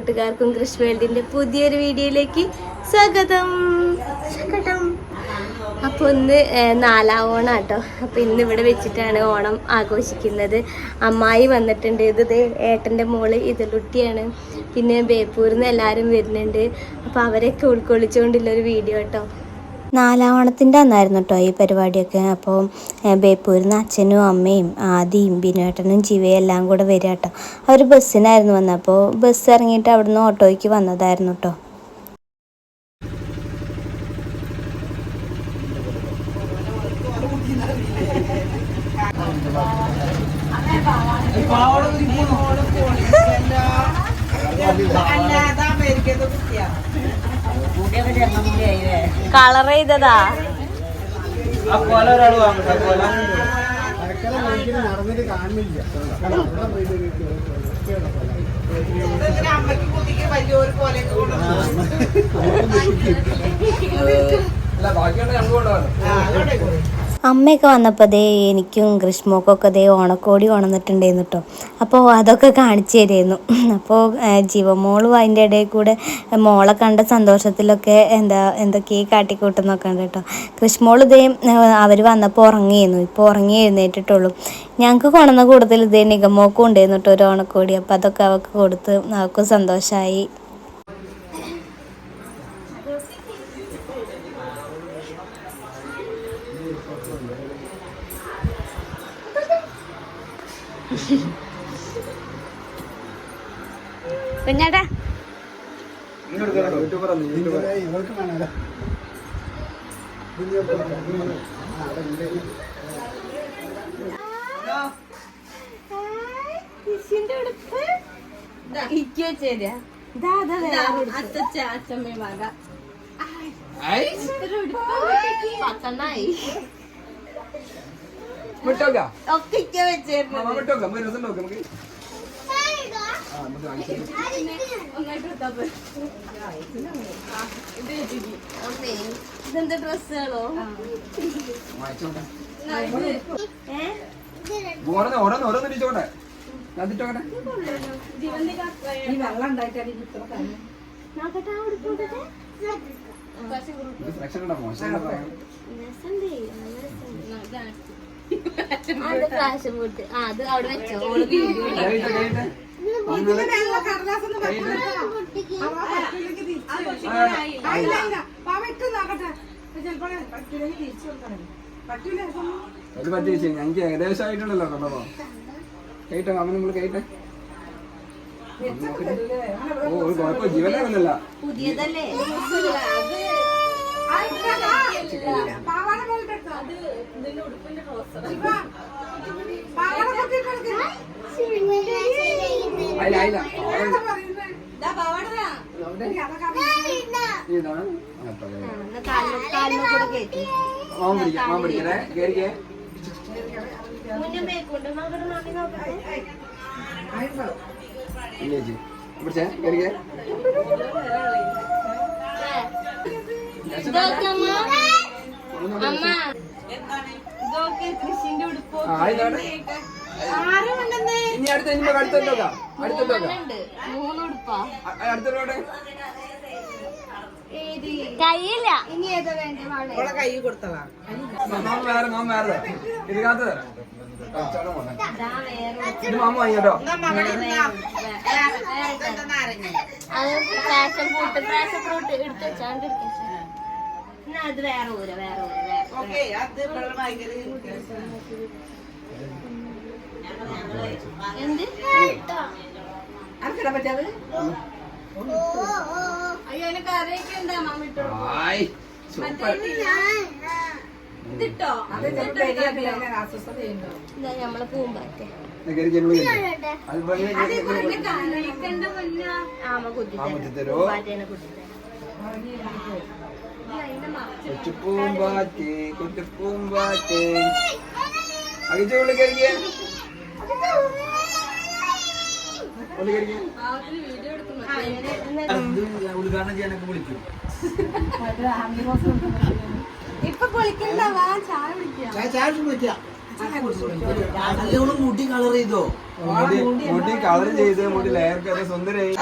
കൂട്ടുകാർക്കും ക്രിഷ് വേൾഡിന്റെ പുതിയൊരു വീഡിയോയിലേക്ക് സ്വാഗതം. സ്വാഗതം. അപ്പോൾ ഇന്ന് നാലാം ഓണം കേട്ടോ ഇന്ന് ഇവിടെ വെച്ചിട്ടാണ് ഓണം ആഘോഷിക്കുന്നത്. അമ്മായി വന്നിട്ടുണ്ട്. ഇത് ഏട്ടന്റെ മോൾ ഇതിലുട്ടിയാണ്. പിന്നെ ബേപ്പൂരിൽ നിന്ന് എല്ലാവരും വരുന്നുണ്ട്. അപ്പോൾ അവരൊക്കെ ഉൾക്കൊള്ളിച്ചുകൊണ്ടുള്ള ഒരു വീഡിയോ കേട്ടോ നാലാം ഓണത്തിന്റെ അന്നായിരുന്നു കേട്ടോ ഈ പരിപാടിയൊക്കെ. അപ്പോൾ ബേപ്പൂരിൽ നിന്ന് അച്ഛനും അമ്മയും ആദിയും ബിനുവേട്ടനും ജീവയും എല്ലാം കൂടെ വരിക കേട്ടോ അവർ ബസ്സിനായിരുന്നു വന്നത് അപ്പോൾ ബസ് ഇറങ്ങിയിട്ട് അവിടുന്ന് ഓട്ടോയ്ക്ക് വന്നതായിരുന്നു കേട്ടോ കൊണ്ടുവന്നു അല്ല ബാക്കിയുള്ള ഞങ്ങൾ കൊണ്ടുപോകാം അമ്മയൊക്കെ വന്നപ്പോൾ ദേ എനിക്കും ഗ്രീഷ്മക്കൊക്കെ ദേ ഓണക്കോടി ഉണർന്നിട്ടുണ്ടായിരുന്നു കേട്ടോ അപ്പോൾ അതൊക്കെ കാണിച്ചു തരുമായിരുന്നു അപ്പോൾ ജീവമോളും അതിന്റെ ഇടയിൽ കൂടെ മോളെ കണ്ട സന്തോഷത്തിലൊക്കെ എന്താ എന്തൊക്കെയാണ് കാട്ടിക്കൂട്ടുന്നൊക്കെ ഉണ്ട് കേട്ടോ കൃഷ്മോൾ ഇതേ അവർ വന്നപ്പോൾ ഉറങ്ങിയിരുന്നു. ഇപ്പോൾ ഉറങ്ങി എഴുന്നേറ്റിട്ടുള്ളൂ. ഞങ്ങൾക്ക് കൊണന്ന കൂടുതൽ ഇതേ നിഗമോക്കും ഉണ്ടായിരുന്നു കേട്ടോ ഒരു ഓണക്കോടി. അപ്പോൾ അതൊക്കെ അവൾക്ക് കൊടുത്ത് അവൾക്കും സന്തോഷമായി കുഞ്ഞാട്ടാ. യൂട്യൂബർ ഇവൾക്ക് കാണാലോ വിട്ടോക്കാം. ഒക്കെ ഇക്ക വെച്ചേരുന്നു മാമ വിട്ടോക്കാം നമുക്ക് രസം നോക്കാം നമുക്ക് ആ നമുക്ക് കാണിച്ചു ഇതെന്താ ഡ്രസ്സുകളോ? ഓരോന്ന് ഓരോന്ന് ഓരോന്ന് ഇടിച്ചോട്ടെ. ഞാൻ ഇട്ടോട്ടെ. ഇത് സെലക്ഷൻ ഉണ്ടോ മോശം അത് പ്രാവശ്യം പോയിട്ട് അത് അവിടെ വെച്ചോ. അത് പറ്റി ഞങ്ങൾക്ക് ഏകദേശം ആയിട്ടുണ്ടല്ലോ കണ്ടോ കേട്ടോ മാമ നമ്മൾ കേട്ടെ. ഓ ഒരു കുഴപ്പം ജീവനാണല്ല പുതിയതല്ലേ? പിടിക്കണേ പിടിച്ചേ കേറിക്കേ ഇതൊക്കെ അമ്മ അമ്മ ഇതൊക്കെ കൃഷിന്റെ ഉടുപ്പോ ഇനി അടുത്ത ഇനി മൂന്ന് ഉടുപ്പാ. അടുത്തോട്ടെ കയ്യില്ല ഇനി ഏതാ വേണ്ട കൈ കൊടുത്തതാ. മാമ വേറെ മാമ വേറെ. തരാം. ഇത് മാമ വാങ്ങിട്ടോ അത് ഫ്രൂട്ട് ഫ്രൂട്ട് എടുത്ത് വെച്ചാണ്ട് എടുത്ത് അത് വേറെ ഊര വേറെ ഊര ഓക്കെ അത് ഭയങ്കര എന്ത്? അനക്കിടാൻ പറ്റാത് അയ്യോ അതിന് കറിയൊക്കെ എന്താ മമ്മി ഇട്ടോ? സൂപ്പർ. ഇതിട്ടോ? ഇതാ നമ്മളെ പൂമ്പാറ്റ. ആമ കുത്തി മുറ്റി തരോ കുത്തി കൊച്ചുപൂമ്പാറ്റേ കൊച്ചുപൂമ്പാറ്റേ. അടിച്ചുകൊണ്ട് കയറിക്കേ ഉള്ളിൽ കയറിക്കേ ഉദ്ഘാടനം ചെയ്യാനൊക്കെ വിളിക്കും. ഇപ്പൊ കുളിക്കണ്ട വാ ചായ കുടിക്കാം ചായ ചായ കുടിക്കാം മുടി കളർ ചെയ്തോ? മുടി മുടി കളർ ചെയ്ത് മുടി ലെയർ കയറി സുന്ദരായി.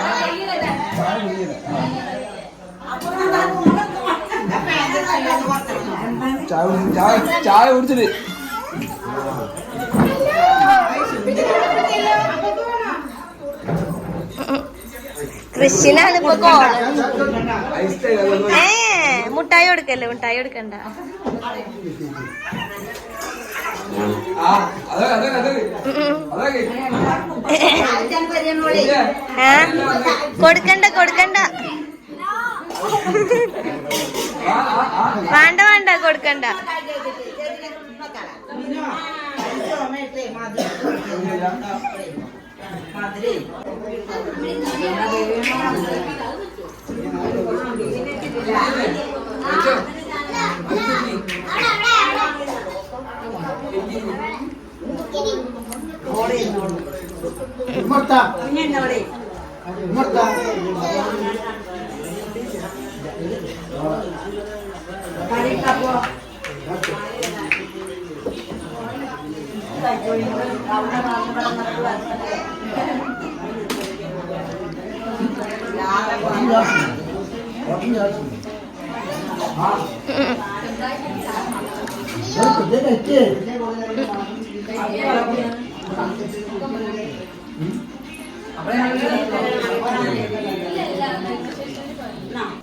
ചായ ചായ ചായ കുടിച്ചിട്ട്. കൃഷിനാണ് ഇപ്പൊ കോളം ഏ മുട്ടായി കൊടുക്കല്ലേ മുട്ടായി കൊടുക്കണ്ട. കൊടുക്കണ്ട അതെ വേണ്ട ഏ കൊടുക്കണ്ട. ഇങ്ങനെ വേണ്ട വേണ്ട കൊടുക്കണ്ട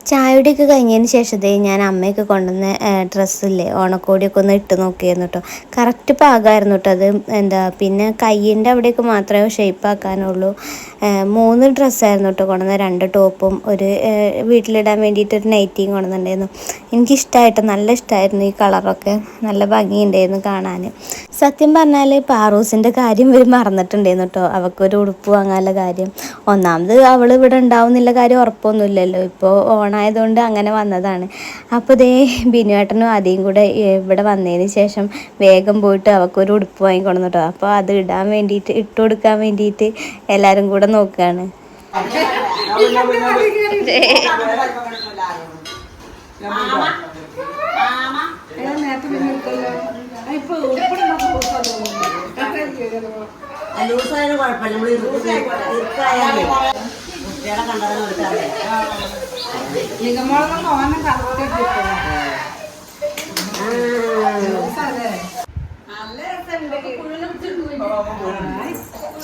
ചായയുടെയൊക്കെ കഴിഞ്ഞതിന് ശേഷത്തേ ഞാൻ അമ്മയൊക്കെ കൊണ്ടുവന്ന ഡ്രസ്സില്ലേ ഓണക്കോടിയൊക്കെ ഒന്ന് ഇട്ട് നോക്കിയിരുന്നു കേട്ടോ കറക്റ്റ് പാകമായിരുന്നു കേട്ടോ അത്. എന്താ പിന്നെ കയ്യിന്റെ അവിടെയൊക്കെ മാത്രമേ ഷേപ്പ് ആക്കാനുള്ളൂ മൂന്ന് ഡ്രസ്സായിരുന്നു കേട്ടോ കൊണ്ടുവന്ന. രണ്ട് ടോപ്പും ഒരു വീട്ടിലിടാൻ വേണ്ടിയിട്ട് ഒരു നൈറ്റിയും കൊണ്ടുവന്നിട്ടുണ്ടായിരുന്നു. എനിക്കിഷ്ടമായിട്ട് നല്ല ഇഷ്ടമായിരുന്നു ഈ കളറൊക്കെ. നല്ല ഭംഗിയുണ്ടായിരുന്നു കാണാൻ. സത്യം പറഞ്ഞാൽ പാറൂസിന്റെ കാര്യം ഇവർ മറന്നിട്ടുണ്ടായിരുന്നു കേട്ടോ അവൾക്കൊരു ഉടുപ്പ് വാങ്ങാനുള്ള കാര്യം. ഒന്നാമത് അവൾ ഇവിടെ ഉണ്ടാവുന്നില്ല കാര്യം ഉറപ്പൊന്നുമില്ലല്ലോ. ഇപ്പോൾ ഓണായതുകൊണ്ട് അങ്ങനെ വന്നതാണ്. അപ്പോൾ ദേ ബിനുവേട്ടനും ആദ്യം കൂടെ ഇവിടെ വന്നതിന് ശേഷം വേഗം പോയിട്ട് അവൾക്കൊരു ഉടുപ്പ് വാങ്ങിക്കൊണ്ടു കേട്ടോ അപ്പോൾ അത് ഇടാൻ വേണ്ടിയിട്ട് ഇട്ട് കൊടുക്കാൻ വേണ്ടിയിട്ട് എല്ലാവരും കൂടെ നോക്കുകയാണ് ലൂസായാലും കുഴപ്പമില്ല. നമ്മൾ കുട്ടികളെ കണ്ടതിന് ഓനെ കറക്റ്റ് കിട്ടും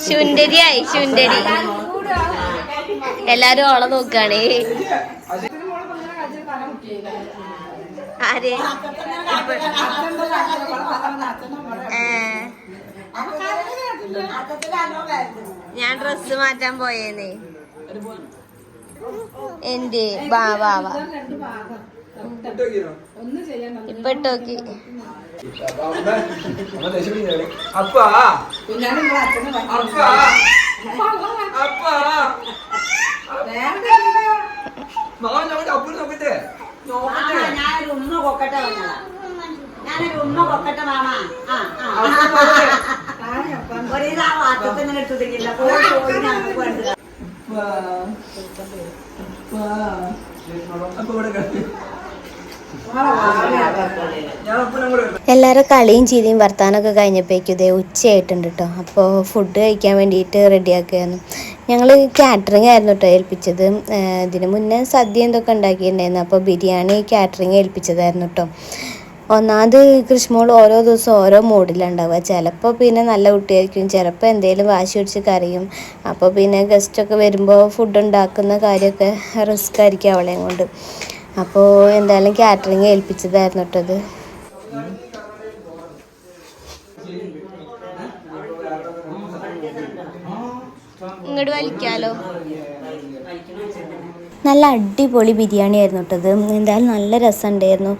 ശുണ്ടരിയായി ശുണ്ടരി എല്ലാരും ഓളെ നോക്കുകയാണ് ആരെ. ഞാൻ ഡ്രസ് മാറ്റാൻ പോയേനേ. എന്റെ വാ വാ വാ ഇപ്പൊ ഇട്ടോക്കി അപ്പാ. അപ്പാ. അപ്പാ. നോക്കട്ടെ? ഞാനൊരു ഉമ്മ കൊക്കട്ടെ ഞാനൊരു ഉമ്മ കൊക്കട്ടെ മാമ. ആ ആ. ഒരേ ആ വാർത്തത്തിന് എടുത്തിട്ടില്ല പോയി പോയി ഞങ്ങൾക്ക് വേണ്ടത്. അപ്പൊ ഇവിടെ കിടക്ക്. ഞാൻ അപ്പൂനെ കൂടെ എല്ലാവരും കളിയും ചിരിയും വർത്താനമൊക്കെ കഴിഞ്ഞപ്പോഴേക്കും ഇതേ ഉച്ചയായിട്ടുണ്ട് കേട്ടോ അപ്പോൾ ഫുഡ് കഴിക്കാൻ വേണ്ടിയിട്ട് റെഡിയാക്കുകയായിരുന്നു. ഞങ്ങൾ കാറ്ററിംഗ് ആയിരുന്നു കേട്ടോ ഏൽപ്പിച്ചത്. ഇതിനു ഇതിന് മുന്നേ സദ്യ എന്തൊക്കെ ഉണ്ടാക്കിയിട്ടുണ്ടായിരുന്നു. അപ്പോൾ ബിരിയാണി കാറ്ററിംഗ് ഏൽപ്പിച്ചതായിരുന്നു കേട്ടോ ഒന്നാമത് കൃഷ്ണമോൾ ഓരോ ദിവസം ഓരോ മൂഡിലുണ്ടാവുക ചിലപ്പോൾ പിന്നെ നല്ല കുട്ടിയായിരിക്കും. ചിലപ്പോൾ എന്തെങ്കിലും വാശി പിടിച്ച് കറിയും അപ്പോൾ പിന്നെ ഗസ്റ്റൊക്കെ വരുമ്പോൾ ഫുഡ് ഉണ്ടാക്കുന്ന കാര്യമൊക്കെ റിസ്ക് ആയിരിക്കും അവളെയും കൊണ്ട്. അപ്പോൾ എന്തായാലും കാറ്ററിംഗ് ഏൽപ്പിച്ചതായിരുന്നു കേട്ടോ അത് ഇങ്ങോട്ട് വലിക്കാലോ. നല്ല അടിപൊളി ബിരിയാണി ആയിരുന്നു കേട്ടത് എന്തായാലും നല്ല രസമുണ്ടായിരുന്നു.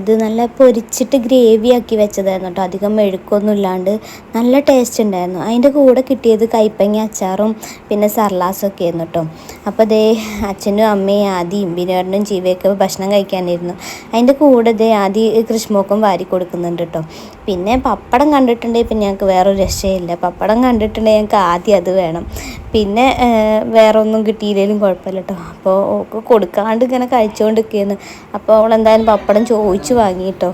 ഇത് നല്ല പൊരിച്ചിട്ട് ഗ്രേവി ആക്കി വെച്ചതായിരുന്നു കേട്ടോ. അധികം മെഴുക്കൊന്നും ഇല്ലാണ്ട് നല്ല ടേസ്റ്റ് ഉണ്ടായിരുന്നു. അതിന്റെ കൂടെ കിട്ടിയത് കൈപ്പങ്ങി അച്ചാറും പിന്നെ സർലാസൊക്കെ ആയിരുന്നു കേട്ടോ. അപ്പോൾ ദേ അച്ഛനും അമ്മയും ആദ്യം ബിനോടനും ജീവയൊക്കെ ഭക്ഷണം കഴിക്കാനിരുന്നു. അതിന്റെ കൂടെ ദേ ആദ്യം കൃഷ്ണമോക്കും വാരി കൊടുക്കുന്നുണ്ട് കേട്ടോ. പിന്നെ പപ്പടം കണ്ടിട്ടുണ്ടെങ്കിൽ പിന്നെ ഞങ്ങൾക്ക് വേറൊരു രക്ഷയില്ല. പപ്പടം കണ്ടിട്ടുണ്ടെങ്കിൽ ഞങ്ങൾക്ക് ആദ്യം അത് വേണം. പിന്നെ വേറൊന്നും വേറെ ഒന്നും കിട്ടിയില്ലെങ്കിലും കുഴപ്പമില്ല കേട്ടോ. അപ്പോൾ ഓക്ക് കൊടുക്കാണ്ട് ഇങ്ങനെ കഴിച്ചുകൊണ്ടിരിക്കുകയെന്ന് അപ്പോൾ അവൾ എന്തായാലും പപ്പടം ചോദിച്ചു വാങ്ങി കേട്ടോ.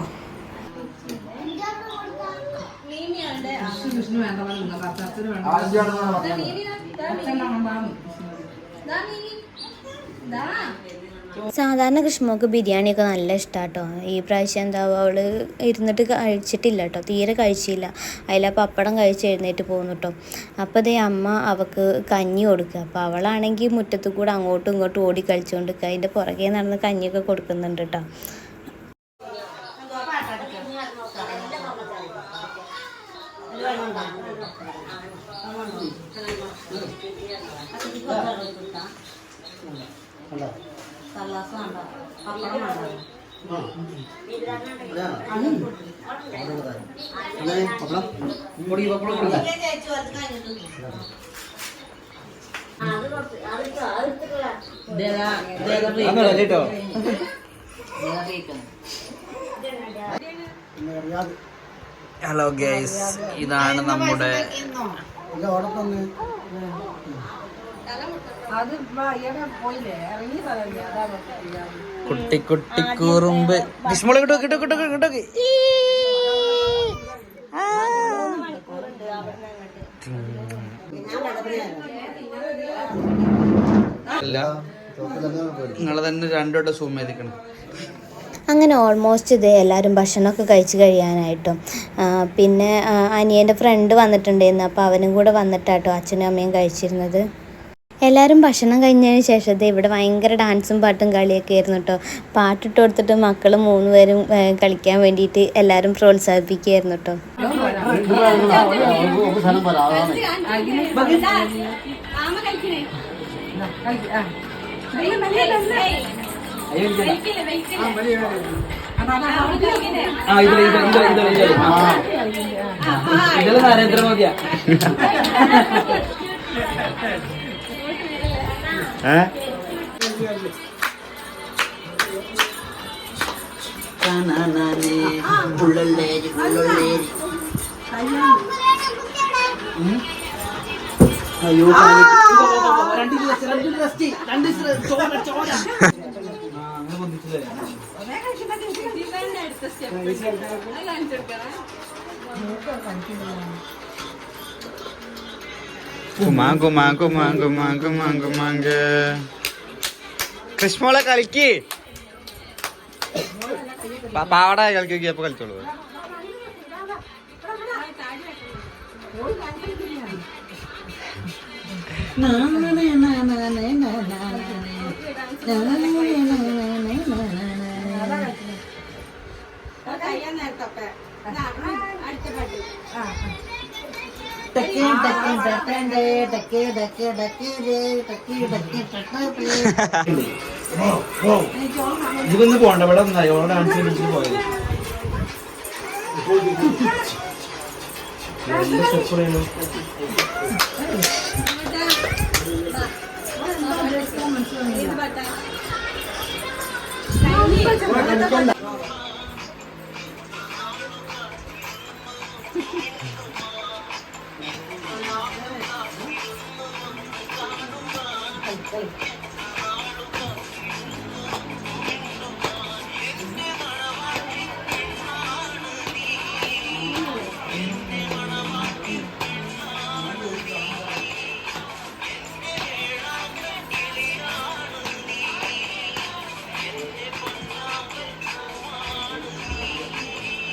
പറഞ്ഞത്. സാധാരണ കൃഷ്ണമോക്ക് ബിരിയാണിയൊക്കെ നല്ല ഇഷ്ടാട്ടോ. ഈ പ്രാവശ്യം എന്താ അവൾ ഇരുന്നിട്ട് കഴിച്ചിട്ടില്ല കേട്ടോ തീരെ കഴിച്ചില്ല. അതിലാ പപ്പടം കഴിച്ച് എഴുന്നേറ്റ് പോകുന്നു കേട്ടോ അപ്പോൾ അതേ അമ്മ അവക്ക് കഞ്ഞി കൊടുക്കുക. അപ്പോൾ അവളാണെങ്കിൽ മുറ്റത്ത് കൂടെ അങ്ങോട്ടും ഇങ്ങോട്ടും ഓടി കളിച്ചുകൊണ്ട് അതിന്റെ പുറകെ നടന്ന് കഞ്ഞിയൊക്കെ കൊടുക്കുന്നുണ്ട് കേട്ടോ ഹലോ ഗൈസ് ഇതാണ് നമ്മുടെ അത് പോയില്ലേ? ഇറങ്ങി പറയാ. കുട്ടി കുട്ടി കുറുമ്പ്. വിഷ്മോളെ കിട്ടോ കിട്ടോ കിട്ടോ കിട്ടോ അല്ല. നിങ്ങളെ തന്നെ രണ്ടോട്ട് സൂം ചെയ്തിക്കണം അങ്ങനെ ഓൾമോസ്റ്റ് ഇത് എല്ലാവരും ഭക്ഷണമൊക്കെ കഴിച്ച് കഴിയാനായിട്ടും. പിന്നെ അനിയന്റെ ഫ്രണ്ട് വന്നിട്ടുണ്ടായിരുന്നു. അപ്പോൾ അവനും കൂടെ വന്നിട്ടാട്ടോ അച്ഛനും അമ്മയും കഴിച്ചിരുന്നത്. എല്ലാവരും ഭക്ഷണം കഴിഞ്ഞതിന് ശേഷം ദേ ഇവിടെ ഭയങ്കര ഡാൻസും പാട്ടും കളിയൊക്കെ ആയിരുന്നു കേട്ടോ പാട്ടിട്ട് കൊടുത്തിട്ട് മക്കൾ മൂന്ന് പേരും കളിക്കാൻ വേണ്ടിയിട്ട് എല്ലാവരും പ്രോത്സാഹിപ്പിക്കുകയായിരുന്നു കേട്ടോ ആ. നരേന്ദ്രമോദിയാ അയ്യോ രണ്ട് ദിവസം രണ്ട് ദിവസം രണ്ട് ചോര ചോര. അങ്ങനെ ബന്ധിച്ചില്ലേ കുമാ മാങ്കു മാങ്കു മാങ്കു മാങ്കു കുമാങ്ക് കൃഷ്മോളെ കളിക്ക് പാവാട കളിക്കൊക്കെ അപ്പൊ കളിച്ചോളൂ ഇതിലൊന്ന് പോണ്ട ഇവിടെ ഒന്നായി ഓളെ ഡാൻസ് കളിച്ചിട്ട് പോയത് നല്ല സ്റ്റെപ്പ് പറയുന്നു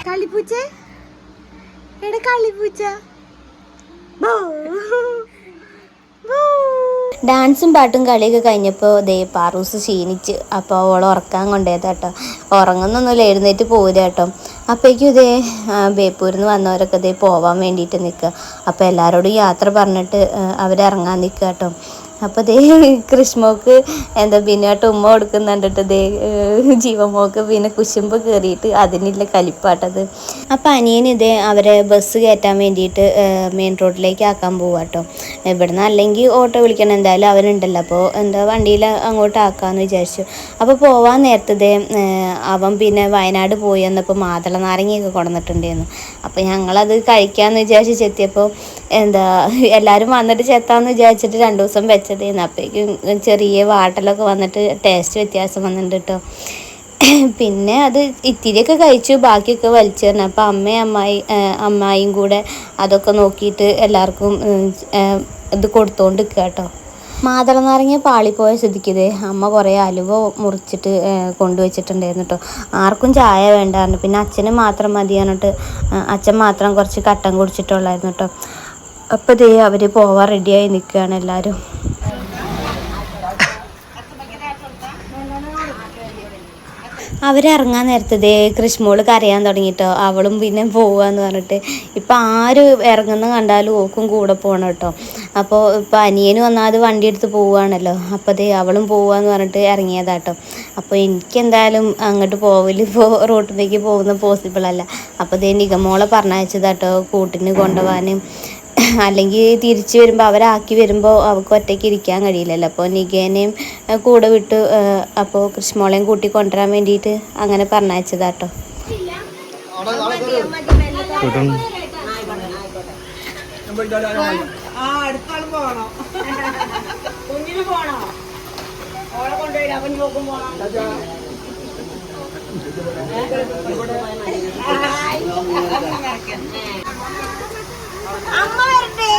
കളിപ്പൂച്ച? എടാ കളിപ്പൂച്ച. ഡാൻസും പാട്ടും കളിയൊക്കെ കഴിഞ്ഞപ്പോൾ ദേ പാറൂസ് ക്ഷീണിച്ച്. അപ്പോൾ അവൾ ഉറക്കാൻ കൊണ്ടുപോയത് കേട്ടോ. ഉറങ്ങുന്നൊന്നുമില്ല എഴുന്നേറ്റ് പോരുക കേട്ടോ. അപ്പോഴേക്കും ഇതേ ബേപ്പൂരിൽ നിന്ന് വന്നവരൊക്കെ ഇതേ പോവാൻ വേണ്ടിയിട്ട് നിൽക്കുക. അപ്പോൾ എല്ലാവരോടും യാത്ര പറഞ്ഞിട്ട് അവരിറങ്ങാൻ നിൽക്കുക കേട്ടോ. അപ്പോൾ ദേ കൃഷ്ണമോക്ക് എന്താ ബിനുവായിട്ട് ഉമ്മ കൊടുക്കുന്നുണ്ടിട്ട് ദേ ജീവമോക്ക് പിന്നെ കുശുമ്പ് കയറിയിട്ട് അതിനില്ല കലിപ്പാട്ടത്. അപ്പോൾ അനിയൻ ഇതേ അവരെ ബസ് കയറ്റാൻ വേണ്ടിയിട്ട് മെയിൻ റോഡിലേക്ക് ആക്കാൻ പോവാട്ടോ ഇവിടുന്ന് അല്ലെങ്കിൽ ഓട്ടോ വിളിക്കണം. എന്തായാലും അവനുണ്ടല്ലോ. അപ്പോൾ എന്താ വണ്ടിയിൽ അങ്ങോട്ട് ആക്കാമെന്ന് വിചാരിച്ചു. അപ്പോൾ പോവാൻ നേരത്തെ ദേ അവൻ പിന്നെ വയനാട് പോയി എന്നപ്പോൾ മാതള നാരങ്ങയൊക്കെ കൊണ്ടുവന്നിട്ടുണ്ടായിരുന്നു. അപ്പോൾ ഞങ്ങളത് കഴിക്കാമെന്ന് വിചാരിച്ച് ചെത്തിയപ്പോൾ എന്താ എല്ലാവരും വന്നിട്ട് ചെത്താന്ന് വിചാരിച്ചിട്ട് രണ്ട് ദിവസം വെച്ചതായിരുന്നു അപ്പോഴേക്കും ചെറിയ വാട്ടലൊക്കെ വന്നിട്ട് ടേസ്റ്റ് വ്യത്യാസം വന്നിട്ടുണ്ട് കേട്ടോ പിന്നെ അത് ഇത്തിരിയൊക്കെ കഴിച്ചു ബാക്കിയൊക്കെ വലിച്ചെറിഞ്ഞു അപ്പോൾ അമ്മയും അമ്മായി അമ്മായിയും കൂടെ അതൊക്കെ നോക്കിയിട്ട് എല്ലാവർക്കും ഇത് കൊടുത്തോണ്ട് നിൽക്കുക കേട്ടോ മാതള നാരങ്ങ പാളിപ്പോയ സ്ഥിതിക്കിത് അമ്മ കുറേ അലുവ മുറിച്ചിട്ട് കൊണ്ടുവച്ചിട്ടുണ്ടായിരുന്നു കേട്ടോ ആർക്കും ചായ വേണ്ടായിരുന്നു പിന്നെ അച്ഛന് മാത്രം മതിയാന്നിട്ട് അച്ഛൻ മാത്രം കുറച്ച് കട്ടൻ കുടിച്ചിട്ടുള്ളായിരുന്നു കേട്ടോ അപ്പോൾ ദേ അവർ പോവാൻ റെഡിയായി നിൽക്കുകയാണ് എല്ലാവരും അവരിറങ്ങാൻ നേരത്തെ ദേ കൃഷ്മോൾ കരയാൻ തുടങ്ങിട്ടോ. അവളും പിന്നെ പോവാന്ന് പറഞ്ഞിട്ട്. ഇപ്പം ആര് ഇറങ്ങുന്ന കണ്ടാലും ഓക്കും കൂടെ പോകണം കേട്ടോ. അപ്പോൾ ഇപ്പം അനിയന് വന്നാൽ വണ്ടി എടുത്ത് പോവുകയാണല്ലോ അപ്പോൾ ദേ അവളും പോവാന്ന് പറഞ്ഞിട്ട് ഇറങ്ങിയതാട്ടോ. അപ്പോൾ എനിക്കെന്തായാലും അങ്ങോട്ട് പോവില്ല ഇപ്പോൾ റോട്ടിലേക്ക് പോകുന്ന പോസിബിൾ അല്ല. അപ്പോൾ ദേ നിഗമോളെ പറഞ്ഞയച്ചതാട്ടോ. കൂട്ടിന് കൊണ്ടുപോകാനും അല്ലെങ്കിൽ തിരിച്ചു വരുമ്പോൾ അവരാക്കി വരുമ്പോൾ അവൾക്ക് ഒറ്റയ്ക്ക് ഇരിക്കാൻ കഴിയില്ലല്ലോ. അപ്പോൾ നികേനെയും കൂടെ വിട്ടു അപ്പോൾ കൃഷ്ണമോളെയും കൂട്ടി കൊണ്ടുവരാൻ വേണ്ടിയിട്ട് അങ്ങനെ പറഞ്ഞയച്ചതാട്ടോ ആ അമ്മ വരട്ടെ.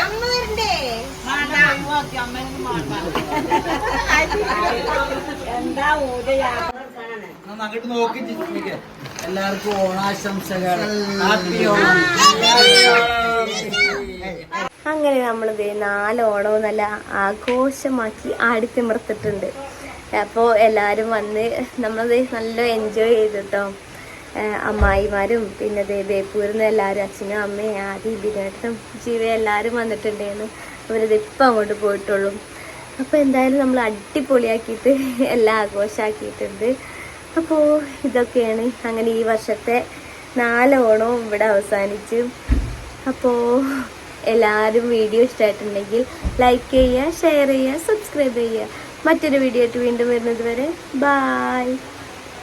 അമ്മ വരണ്ടേ എന്താ ഊരയാത്ര അങ്ങോട്ട് നോക്കി ജിസ്മിക്ക് എല്ലാവർക്കും ഓണാശംസകൾ. ഹാപ്പി ഓണം അങ്ങനെ നമ്മളിത് നാല് ഓണവും നല്ല ആഘോഷമാക്കി ആടിത്തിമിർത്തിട്ടുണ്ട്. അപ്പോൾ എല്ലാവരും വന്ന് നമ്മളത് നല്ല എൻജോയ് ചെയ്തിട്ടോ. അമ്മായിമാരും പിന്നെ ബേപ്പൂരിൽ നിന്ന് എല്ലാവരും അച്ഛനും അമ്മയും ആദി ബിനേട്ടനും ജീവ എല്ലാവരും വന്നിട്ടുണ്ടായിരുന്നു അവരത് ഇപ്പം അങ്ങോട്ട് പോയിട്ടുള്ളൂ. അപ്പോൾ എന്തായാലും നമ്മൾ അടിപൊളിയാക്കിയിട്ട് എല്ലാം ആഘോഷമാക്കിയിട്ടുണ്ട് അപ്പോൾ ഇതൊക്കെയാണ് അങ്ങനെ ഈ വർഷത്തെ നാല് ഓണവും ഇവിടെ അവസാനിച്ചു. അപ്പോൾ എല്ലാവരും വീഡിയോ ഇഷ്ടമായിട്ടുണ്ടെങ്കിൽ ലൈക്ക് ചെയ്യുക ഷെയർ ചെയ്യുക സബ്സ്ക്രൈബ് ചെയ്യുക. മറ്റൊരു വീഡിയോ ആയിട്ട് വീണ്ടും വരുന്നത് വരെ ബായ്